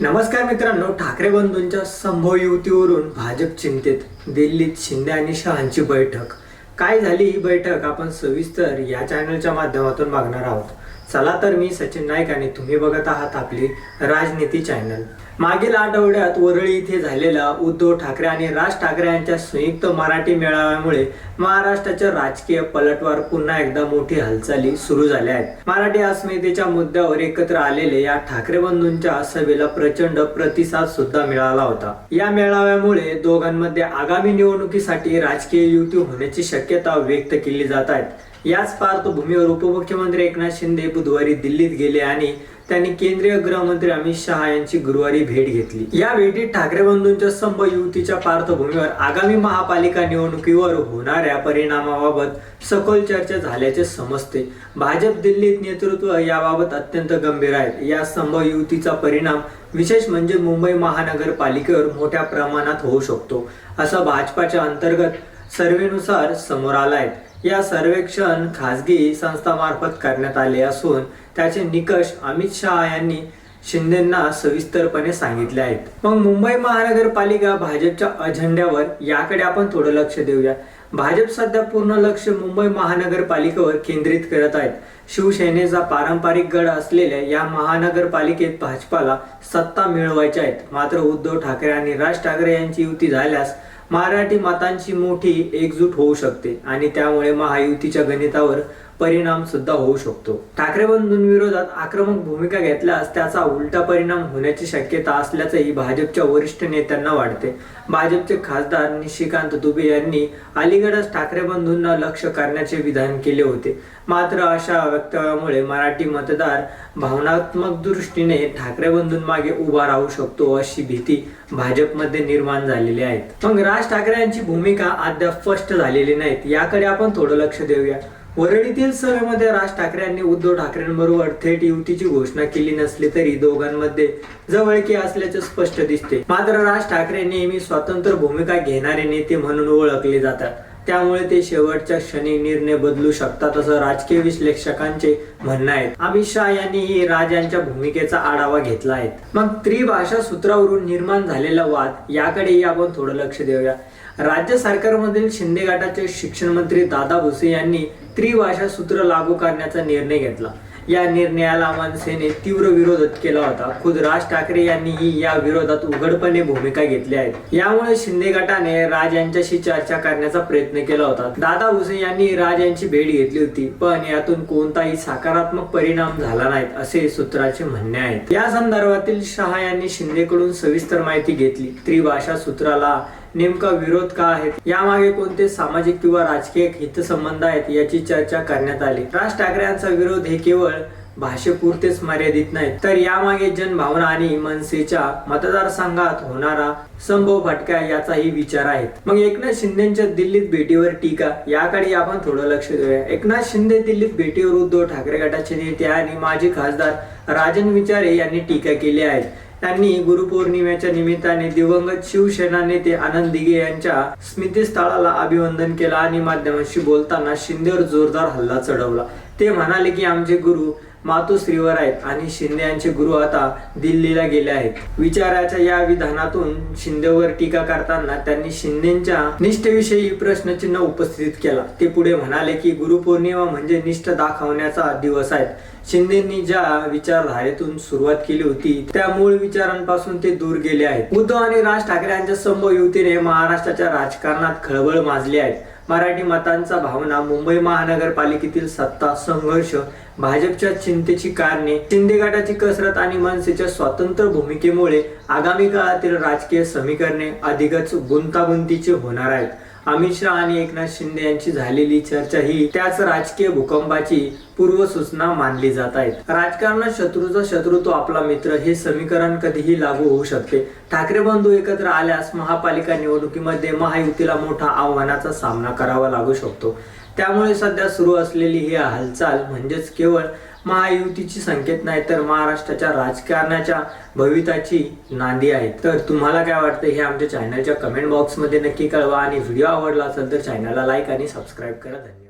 नमस्कार मित्रांनो ठाकरे बंधूंच्या संभव युतीवरून भाजप चिंतेत दिल्लीत शिंदे आणि शहांची बैठक. काय झाली ही बैठक? आपण सविस्तर या चॅनलच्या माध्यमातून बघणार आहोत. चला तर मी सचिन नाईक आणि तुम्ही बघत आहात आपली राजनीती चॅनल. मागील आठवड्यात वरळी इथे झालेला उद्धव ठाकरे आणि राज ठाकरे यांच्या संयुक्त मराठी मेळाव्यामुळे महाराष्ट्राच्या राजकीय पलटवार पुन्हा एकदा मोठी हालचाली सुरू झाल्या आहेत. मराठी अस्मितेच्या मुद्द्यावर एकत्र आलेले या ठाकरे बंधूंच्या सभेला प्रचंड प्रतिसाद सुद्धा मिळाला होता. या मेळाव्यामुळे दोघांमध्ये आगामी निवडणुकीसाठी राजकीय युती होण्याची शक्यता व्यक्त केली जात आहेत याच पार्श्वभूमीवर उपमुख्यमंत्री एकनाथ शिंदे बुधवारी दिल्लीत गेले आणि त्यांनी केंद्रीय गृहमंत्री अमित शहा यांची गुरुवारी भेट घेतली. या भेटीत ठाकरे बंधूंच्या संभ युतीच्या पार्श्वभूमीवर आगामी महापालिका निवडणुकीवर होणाऱ्या परिणामाबाबत सखोल चर्चा झाल्याचे समजते. भाजप दिल्लीत नेतृत्व याबाबत अत्यंत गंभीर आहे. या संभ युतीचा परिणाम विशेष म्हणजे मुंबई महानगरपालिकेवर मोठ्या प्रमाणात होऊ शकतो असं भाजपाच्या अंतर्गत सर्वेनुसार समोर आलाय. या सर्वेक्षण खासगी संस्थामार्फत करण्यात आले असून त्याचे निकष अमित शहा यांनी शिंदेना सविस्तरपणे सांगितले आहेत. मग मुंबई महानगरपालिका भाजपच्या अजेंड्यावर याकडे आपण थोडं लक्ष देऊया. भाजप सध्या पूर्ण लक्ष मुंबई महानगरपालिकेवर केंद्रित करत आहेत. शिवसेनेचा पारंपरिक गड असलेल्या या महानगरपालिकेत भाजपाला सत्ता मिळवायच्या आहेत. मात्र उद्धव ठाकरे आणि राज ठाकरे यांची युती झाल्यास मराठी मतांची मोठी एकजूट होऊ शकते. आणि त्यामुळे महायुतीच्या गणितावर परिणाम सुद्धा होऊ शकतो. ठाकरे बंधूंविरोधात आक्रमक भूमिका घेतल्यास त्याचा उलटा परिणाम होण्याची शक्यता असल्याचंही भाजपच्या वरिष्ठ नेत्यांना वाटते. भाजपचे खासदार निशिकांत दुबे यांनी अलीकडेच ठाकरे बंधूंना लक्ष करण्याचे विधान केले होते. मात्र अशा वक्तव्यामुळे मराठी मतदार भावनात्मक दृष्टीने ठाकरे बंधूंमागे उभा राहू शकतो अशी भीती भाजपमध्ये निर्माण झालेली आहे. मग राज ठाकरे यांची भूमिका अद्याप स्पष्ट झालेली नाहीत. याकडे आपण थोडं लक्ष देऊया. वरळीतील सभेमध्ये राज ठाकरे यांनी उद्धव ठाकरेंबरोबर थेट युतीची घोषणा केली नसली तरी दोघांमध्ये जवळकी असल्याचे स्पष्ट दिसते. मात्र राज ठाकरे नेहमी स्वतंत्र भूमिका घेणारे नेते म्हणून ओळखले जातात. त्यामुळे ते शेवटच्या क्षणी निर्णय बदलू शकतात असं राजकीय विश्लेषकांचे म्हणणं आहे अमित शहा यांनीही राज यांच्या भूमिकेचा आढावा घेतला आहे. मग त्रिभाषा सूत्रावरून निर्माण झालेला वाद याकडेही आपण थोडं लक्ष देऊया. राज्य सरकारमधील शिंदे गटाचे शिक्षण मंत्री दादा भुसे यांनी त्रिभाषा सूत्र लागू करण्याचा निर्णय घेतला. या निर्णयाला मनसेने तीव्र विरोध केला होता. खुद राज ठाकरे यांनीही या विरोधात उघडपणे भूमिका घेतली आहे. यामुळे शिंदे गटाने राज यांच्याशी चर्चा करण्याचा प्रयत्न केला होता. दादा भुसे यांनी राज यांची भेट घेतली होती पण यातून कोणताही सकारात्मक परिणाम झाला नाही असे सूत्राचे म्हणणे आहे या संदर्भातील शहा यांनी शिंदेकडून सविस्तर माहिती घेतली. त्रिभाषा सूत्राला नेमका विरोध का आहे यामागे कोणते सामाजिक किंवा राजकीय हितसंबंध आहेत याची चर्चा करण्यात आली. राज ठाकरे यांचा विरोध हे केवळ भाषेपुरतेच मर्यादित नाही तर यामागे जनभावना आणि मनसेच्या मतदारसंघात होणारा संभव फटका याचाही विचार आहे मग एकनाथ शिंदेच्या दिल्लीत भेटीवर टीका याकडे आपण थोडं लक्ष देऊया. एकनाथ शिंदे दिल्लीत भेटीवर उद्धव ठाकरे गटाचे नेते आणि माजी खासदार राजन विचारे यांनी टीका केली आहे. त्यांनी गुरुपौर्णिमेच्या निमित्ताने दिवंगत शिवसेना नेते आनंद दिघे यांच्या स्मृतीस्थळाला अभिवंदन केलं आणि माध्यमांशी बोलताना शिंदेवर जोरदार हल्ला चढवला. ते म्हणाले की आमचे गुरु मातोश्रीवर आहेत आणि शिंदे यांचे गुरु आता दिल्लीला गेले आहेत. विचाराच्या या विधानातून शिंदेवर टीका करताना त्यांनी शिंदेच्या निष्ठेविषयी प्रश्नचिन्ह उपस्थित केला. ते पुढे म्हणाले की गुरुपौर्णिमा म्हणजे निष्ठ दाखवण्याचा दिवस आहे शिंदेनी ज्या विचारधारेतून सुरुवात केली होती त्या मूळ विचारांपासून ते दूर गेले आहेत. उद्धव आणि राज ठाकरे यांच्या संभव युतीने महाराष्ट्राच्या राजकारणात खळबळ माजली आहे. मराठी मतांचा भावना मुंबई महानगरपालिकेतील सत्ता संघर्ष भाजपच्या चिंतेची कारणे शिंदे गटाची कसरत आणि मनसेच्या स्वतंत्र भूमिकेमुळे आगामी काळातील राजकीय समीकरणे अधिकच गुंतागुंतीची होणार आहेत. अमित शहा आणि एकनाथ शिंदे यांची झालेली चर्चा ही त्याच राजकीय भूकंपाची पूर्वसूचना मानली जात आहे राजकारणात शत्रूचा शत्रू तो आपला मित्र हे समीकरण कधीही लागू होऊ शकते. ठाकरे बंधू एकत्र आल्यास महापालिका निवडणुकीमध्ये महायुतीला मोठा आव्हानाचा सामना करावा लागू शकतो. त्यामुळे सध्या सुरू असलेली ही हालचाल म्हणजेच केवळ महायुतीची संकेत नाही तर महाराष्ट्राच्या राजकारणाच्या भविताची नांदी आहे. तर तुम्हाला काय वाटतं हे आमच्या चॅनलच्या कमेंट बॉक्समध्ये नक्की कळवा आणि व्हिडिओ आवडला असेल तर चॅनलला लाईक आणि सबस्क्राईब करा. धन्यवाद.